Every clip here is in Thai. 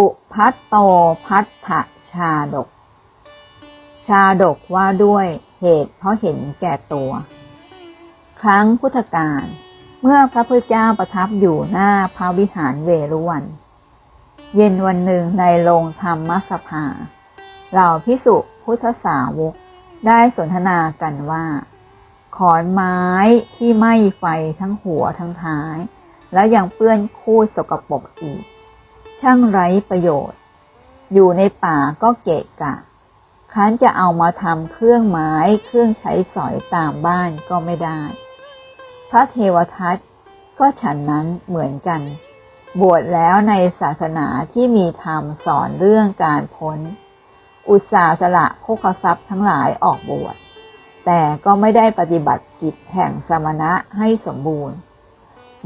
ปุพัตโตพัทธชาดก ชาดกว่าด้วยเหตุเพราะเห็นแก่ตัว ครั้งพุทธกาลเมื่อพระพุทธเจ้าประทับอยู่หน้าพระวิหารเวรุวัน เย็นวันหนึ่งในโรงธรรมสภา เหล่าพิสุพุทธสาวกได้สนทนากันว่า ขอนไม้ที่ไหม้ไฟทั้งหัวทั้งท้าย แล้วยังเปื้อนคูดสกปรกอีก ช่างไร้ประโยชน์ อยู่ในป่าก็เกะกะ คันจะเอามาทำเครื่องไม้เครื่องใช้สอยตามบ้านก็ไม่ได้ พระเทวทัตก็ฉันนั้นเหมือนกัน บวชแล้วในศาสนาที่มีธรรมสอนเรื่องการพ้น อุตสาสละโภคทรัพย์ทั้งหลายออกบวช แต่ก็ไม่ได้ปฏิบัติกิจแห่งสมณะให้สมบูรณ์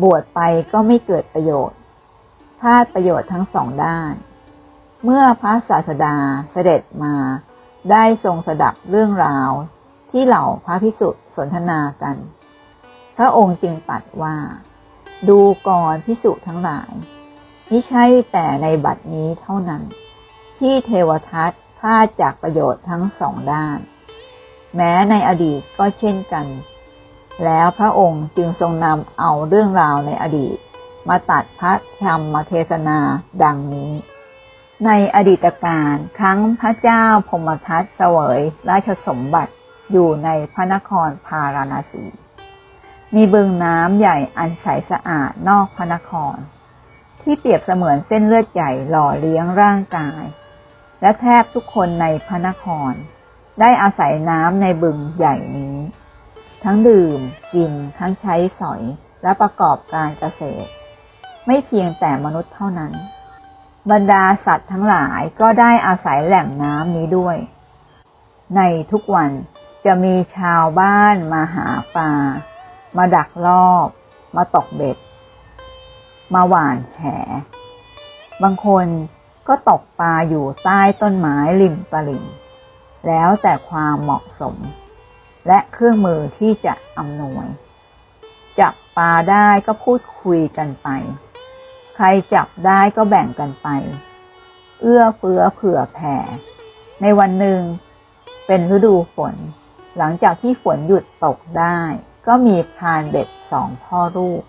บวชไปก็ไม่เกิดประโยชน์ พลาดประโยชน์ทั้งสองด้าน เมื่อพระศาสดาเสด็จมา ได้ทรงสดับเรื่องราว ที่เหล่าพระพิสุสนทนากัน พระองค์จึงตรัสว่า ดูก่อนพิสุทั้งหลายมิใช่แต่ในบัดนี้เท่านั้น ที่เทวทัตพลาดจากประโยชน์ทั้งสองด้าน แม้ในอดีตก็เช่นกัน แล้วพระองค์จึงทรงนำเอาเรื่องราวในอดีต มาตัดพระธรรมเทศนาดังนี้ ในอดีตการครั้งพระเจ้าพมทัตเสวยราชสมบัติอยู่ในพระนครพาราณสี มีบึงน้ำใหญ่อันใสสะอาดนอกพระนคร ที่เปรียบเสมือนเส้นเลือดใหญ่หล่อเลี้ยงร่างกาย และแทบทุกคนในพระนคร ได้อาศัยน้ำในบึงใหญ่นี้ ทั้งดื่ม กิน ทั้งใช้สอยและประกอบการเกษตร ไม่เพียงแต่มนุษย์เท่านั้น บรรดาสัตว์ทั้งหลายก็ได้อาศัยแหล่งน้ำนี้ด้วย ในทุกวันจะมีชาวบ้านมาหาปลา มาดักรอบ มาตกเบ็ด มาหว่านแห บางคนก็ตกปลาอยู่ใต้ต้นไม้ริมตลิ่ง แล้วแต่ความเหมาะสม และเครื่องมือที่จะอำนวย จับปลาได้ก็พูดคุยกันไป รจับได้ก็แบ่งกันไป เอื้อเฟื้อเผื่อแผ่ ในวันหนึ่ง เป็นฤดูฝน หลังจากที่ฝนหยุดตกได้ ก็มีพรานเด็ดสองพ่อลูก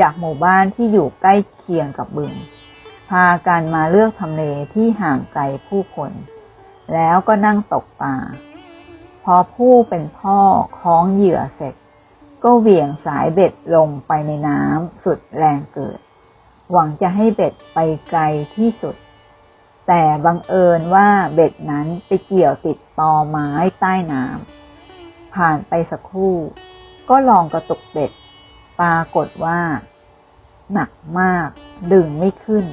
จากหมู่บ้านที่อยู่ใกล้เคียงกับบึง พากันมาเลือกทำเลที่ห่างไกลผู้คน แล้วก็นั่งตกปลาพอผู้เป็นพ่อคล้องเหยื่อเสร็จ ก็เหวี่ยงสายเบ็ดลงไปในน้ำสุดแรงเกิด หวังจะให้เบ็ดไปไกลที่สุด แต่บังเอิญว่าเบ็ดนั้นไปเกี่ยวติดตอไม้ใต้น้ำผ่านไปสักครู่ ก็ลองกระตุกเบ็ด ปรากฏว่า หนักมากดึงไม่ขึ้น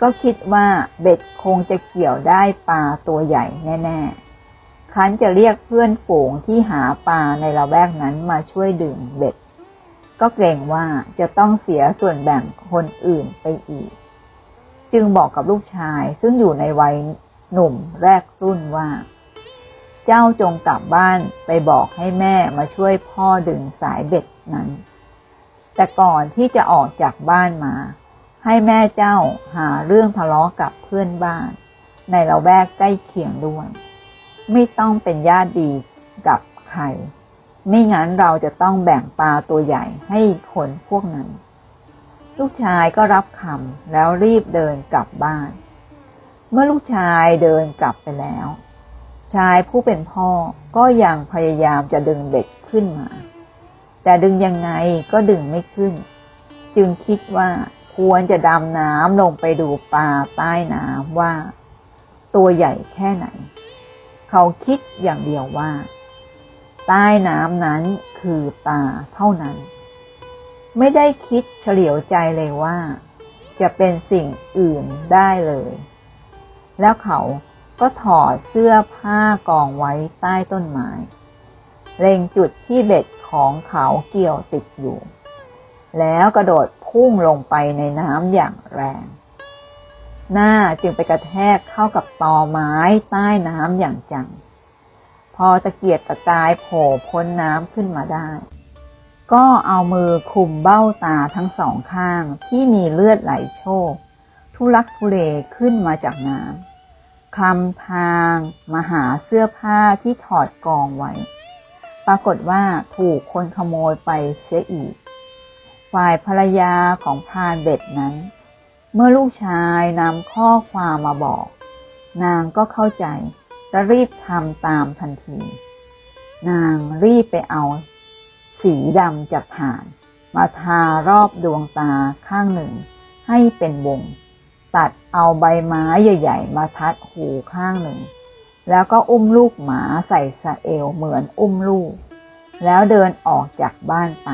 ก็คิดว่าเบ็ดคงจะเกี่ยวได้ปลาตัวใหญ่แน่ ๆ คันจะเรียกเพื่อนฝูงที่หาปลาในละแวกนั้นมาช่วยดึงเบ็ด ก็เกรงว่าจะต้องเสียส่วนแบ่งคนอื่นไปอีก จึงบอกกับลูกชายซึ่งอยู่ในวัยหนุ่มแรกรุ่นว่า เจ้าจงกลับบ้านไปบอกให้แม่มาช่วยพ่อดึงสายเบ็ดนั้น แต่ก่อนที่จะออกจากบ้านมา ให้แม่เจ้าหาเรื่องทะเลาะกับเพื่อนบ้าน ในละแวกใกล้เคียงด้วย ไม่ต้องเป็นญาติดีกับใคร ไม่งั้นเราจะต้องแบ่งปลาตัวใหญ่ให้คนพวกนั้น ลูกชายก็รับคำแล้วรีบเดินกลับบ้าน เมื่อลูกชายเดินกลับไปแล้ว ชายผู้เป็นพ่อก็ยังพยายามจะดึงเบ็ดขึ้นมา แต่ดึงยังไงก็ดึงไม่ขึ้น จึงคิดว่าควรจะดำน้ำลงไปดูปลาใต้น้ำว่า ตัวใหญ่แค่ไหน เขาคิดอย่างเดียวว่า ใต้น้ำนั้นคือปลาเท่านั้น ไม่ได้คิดเฉลียวใจเลยว่า จะเป็นสิ่งอื่นได้เลย แล้วเขาก็ถอดเสื้อผ้ากองไว้ใต้ต้นไม้เล็งจุดที่เบ็ดของเขาเกี่ยวติดอยู่ แล้วกระโดดพุ่งลงไปในน้ำอย่างแรง หน้าจึงไปกระแทกเข้ากับตอไม้ใต้น้ำอย่างจัง อตะเกียบตะกายโผล่พ้นน้ำขึ้นมาได้ ก็เอามือคุมเบ้าตาทั้งสองข้างที่มีเลือดไหลโชกทุลักทุเลขึ้นมาจากน้ำคลำทางมาหาเสื้อผ้าที่ถอดกองไว้ ปรากฏว่าถูกคนขโมยไปเสียอีก ฝ่ายภรรยาของพานเบ็ดนั้น เมื่อลูกชายนำข้อความมาบอก นางก็เข้าใจ และรีบทำตามทันที นางรีบไปเอาสีดำจากถ่าน มาทารอบดวงตาข้างหนึ่ง ให้เป็นวง ตัดเอาใบไม้ใหญ่ ๆ มาทัดหูข้างหนึ่ง แล้วก็อุ้มลูกหมาใส่สะเอวเหมือนอุ้มลูก แล้วเดินออกจากบ้านไป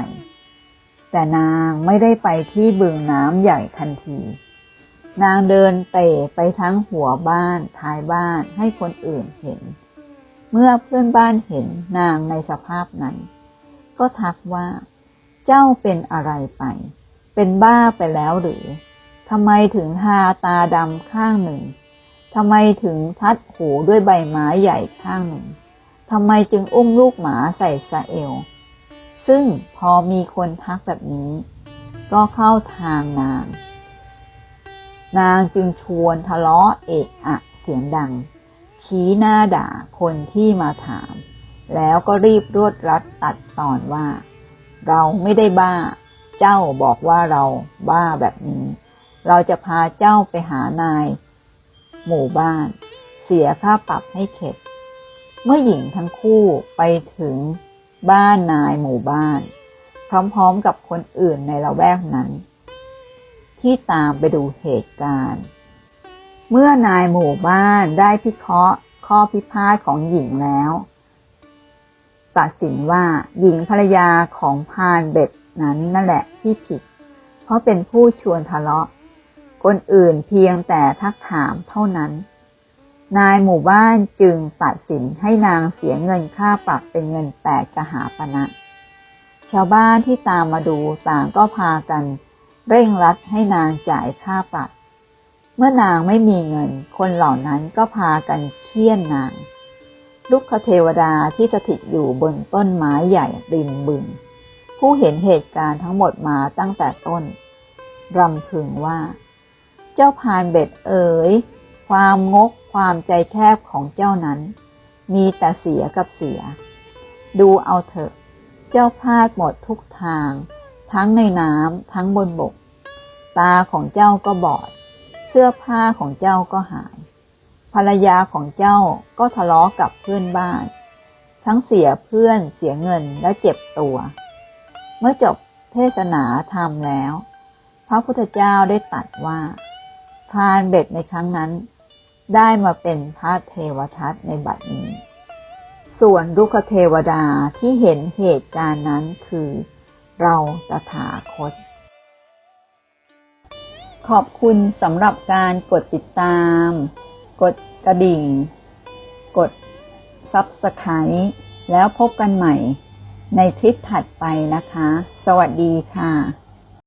แต่นางไม่ได้ไปที่บึงน้ำใหญ่ทันที นางเดินเตะไปทั้งหัวบ้านท้ายบ้านให้คนอื่นเห็น เมื่อเพื่อนบ้านเห็นนางในสภาพนั้น ก็ทักว่า เจ้าเป็นอะไรไป เป็นบ้าไปแล้วหรือทำไมถึงทาตาดำข้างหนึ่งทำไมถึงทัดหูด้วยใบไม้ใหญ่ข้างหนึ่งทำไมจึงอุ้มลูกหมาใส่สะเอว ซึ่งพอมีคนทักแบบนี้ ก็เข้าทางนาง นางจึงชวนทะเลาะเอะอะเสียงดัง ชี้หน้าด่าคนที่มาถาม แล้วก็รีบรวดรัดตัดตอนว่า เราไม่ได้บ้า เจ้าบอกว่าเราบ้าแบบนี้ เราจะพาเจ้าไปหานาย หมู่บ้าน เสียค่าปรับให้เข็ด เมื่อหญิงทั้งคู่ไปถึงบ้านนายหมู่บ้าน พร้อมๆกับคนอื่นในละแวกนั้น ที่ตามไปดูเหตุการณ์ เมื่อนายหมู่บ้านได้พิเคราะห์ข้อพิพาทของหญิงแล้วตัดสินว่าหญิงภรรยาของพานเบ็ดนั้นนั่นแหละที่ผิด เพราะเป็นผู้ชวนทะเลาะ คนอื่นเพียงแต่ทักถามเท่านั้น นายหมู่บ้านจึงตัดสินให้นางเสียเงินค่าปรับเป็นเงินแปดกหาปณะชาวบ้านที่ตามมาดูต่างก็พากัน เร่งรัดให้นางจ่ายค่าปรับ เมื่อนางไม่มีเงิน คนเหล่านั้นก็พากันเคี่ยนนาง ลุกคเทวดาที่สถิตอยู่บนต้นไม้ใหญ่ริมบึง ผู้เห็นเหตุการณ์ทั้งหมดมาตั้งแต่ต้น รำพึงว่า เจ้าพานเบ็ดเอ๋ย ความงกความใจแคบของเจ้านั้น มีแต่เสียกับเสีย ดูเอาเถอะ เจ้าพลาดหมดทุกทาง ทั้งในน้ำทั้งบนบก ตาของเจ้าก็บอด เสื้อผ้าของเจ้าก็หาย ภรรยาของเจ้าก็ทะเลาะกับเพื่อนบ้าน ทั้งเสียเพื่อนเสียเงินและเจ็บตัว เมื่อจบเทศนาธรรมแล้ว พระพุทธเจ้าได้ตรัสว่าพานเบ็ดในครั้งนั้น ได้มาเป็นพระเทวทัตในบัดนี้ ส่วนลุกเทวดาที่เห็นเหตุการณ์นั้นคือ เราตถาคต ขอบคุณสำหรับการกดติดตาม กดกระดิ่ง กด Subscribe แล้วพบกันใหม่ในคลิปถัดไปนะคะ สวัสดีค่ะ